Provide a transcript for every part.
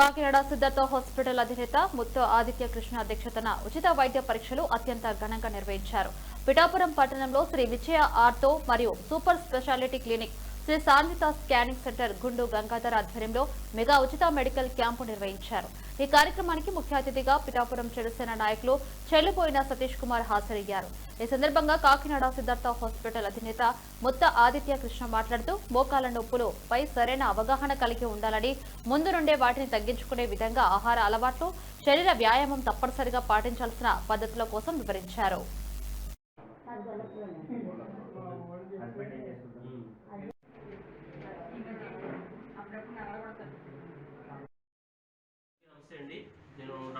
Kakinada Siddhartha hospital అధినేత ముత్తు ఆదిత్య కృష్ణ అధ్యక్షతన ఉచిత వైద్య పరీక్షలు అత్యంత ఘనంగా నిర్వహించారు. పిఠాపురం పట్టణంలో శ్రీ విజయ ఆర్తో మరియు super speciality clinic Shri Sanvitha scanning centre Gundu Gangadhar ఆధ్వర్యంలో మెగా ఉచిత మెడికల్ క్యాంపు నిర్వహించారు. ఈ కార్యక్రమానికి ముఖ్య అతిథిగా పిఠాపురం చెడుసేన నాయకులు చెల్లిపోయిన సతీష్ కుమార్ హాజరయ్యారు. ఈ సందర్భంగా కాకినాడ సిద్ధార్థ హాస్పిటల్ అధినేత ముత్త ఆదిత్య కృష్ణ మాట్లాడుతూ మోకాల నొప్పులు పై సరైన అవగాహన కలిగి ఉండాలని ముందు నుండే వాటిని తగ్గించుకునే విధంగా ఆహార అలవాట్లు శరీర వ్యాయామం తప్పనిసరిగా పాటించాల్సిన పద్ధతుల కోసం వివరించారు.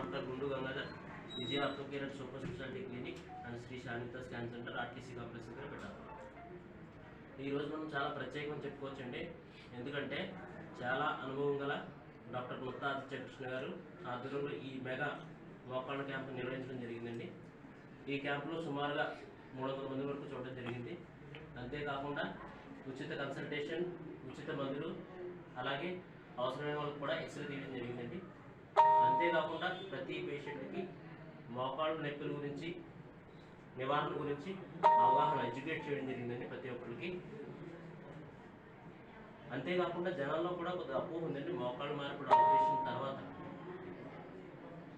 Doctor Gundu Gangadhar Vijaya orthocare and super speciality clinic and Shri Sanitha scan centre RTC complex దగ్గర పెట్టాలి ఈరోజు మనం చాలా ప్రత్యేకం చెప్పుకోవచ్చండి. ఎందుకంటే చాలా అనుభవం గల డాక్టర్ ముత్తా ఆదిత్య కృష్ణ గారు ఆధ్వర్యంలో ఈ మెగా మోకాళ్ళ క్యాంప్ నిర్వహించడం జరిగిందండి. ఈ క్యాంపులో సుమారుగా మూడు వందల మంది వరకు చూడడం జరిగింది. అంతేకాకుండా ఉచిత కన్సల్టేషన్ ఉచిత మందులు అలాగే అవసరమైన వాళ్ళకి కూడా ఎక్స్రే తీయడం జరిగిందండి. అంతేకాకుండా ప్రతి పేషెంట్కి మోకాళ్ళ నొప్పుల గురించి నివారణ గురించి అవగాహన ఎడ్యుకేట్ చేయడం జరిగిందండి ప్రతి ఒక్కరికి అంతేకాకుండా జనాల్లో కూడా కొద్దిగా అపోహ ఉందండి మోకాళ్ళ మార్పుడు ఆపరేషన్ తర్వాత.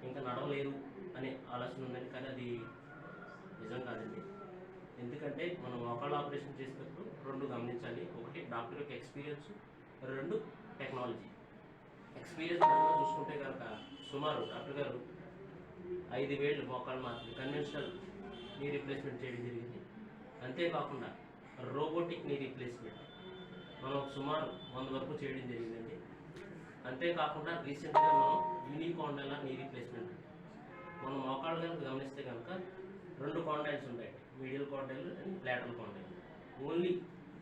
ఇంకా నడవలేరు అనే ఆలోచన ఉందండి కానీ అది నిజం కాదండి. ఎందుకంటే మనం మోకాళ్ళ ఆపరేషన్ చేసేటప్పుడు రెండు గమనించాలి ఒకటి డాక్టర్ యొక్క ఎక్స్పీరియన్స్ రెండు టెక్నాలజీ. ఎక్స్పీరియన్స్ చూసుకుంటే కనుక సుమారు డాక్టర్ గారు ఐదు వేలు మోకాళ్ళు మాత్రమే కన్వెన్షనల్ నీ రీప్లేస్మెంట్ చేయడం జరిగింది. అంతేకాకుండా రోబోటిక్ నీ రీప్లేస్మెంట్ మనం సుమారు వంద వరకు చేయడం జరిగిందండి. అంతేకాకుండా రీసెంట్గా మనం యూనికాండల నీ రీప్లేస్మెంట్ మనం మోకాళ్ళు కనుక గమనిస్తే కనుక రెండు కాండైల్స్ ఉంటాయి medial condyle and lateral condyle only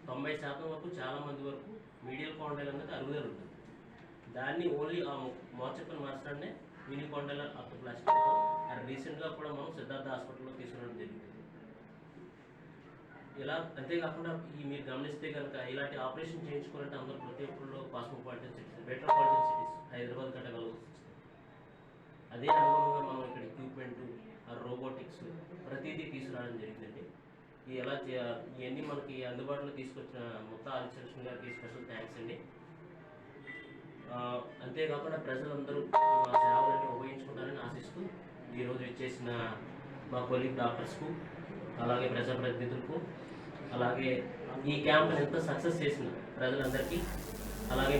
తొంభై శాతం వరకు చాలా మంది వరకు మీడియల్ కాండైల్ అనేది అరుగుదల ఉంటుంది. దాన్ని ఓన్లీ ఆ మోచప్పని మార్చడాన్ని యూనికాండైల్ ఆర్థోప్లాస్టిక్ అండ్ రీసెంట్గా కూడా మనం సిద్ధార్థ హాస్పిటల్లో తీసుకురావడం జరిగింది ఇలా అంతేకాకుండా ఈ మీరు గమనిస్తే కనుక ఇలాంటి ఆపరేషన్ చేయించుకోవాలంటే అందరూ ప్రతి ఒక్కళ్ళు cosmopolitan cities metropolitan cities Hyderabad కంటే వెళ్ళవలసి అదే అనుగుణంగా మనం ఇక్కడ ఎక్విప్మెంట్ రోబోటిక్స్ ప్రతిదీ తీసుకురావడం జరిగిందండి. ఎలా చే- ఇవన్నీ మనకి అందుబాటులో తీసుకొచ్చిన మొత్తం ఆదిత్యకృష్ణ గారికి స్పెషల్ థ్యాంక్స్ అంతేకాకుండా ప్రజలందరూ మా సేవలన్నీ ఉపయోగించుకుంటారని ఆశిస్తూ ఈరోజు ఇచ్చేసిన మా కొలీగ్ డాక్టర్స్కు అలాగే ప్రజాప్రతినిధులకు అలాగే ఈ క్యాంప్ని ఎంత సక్సెస్ చేసిన ప్రజలందరికీ అలాగే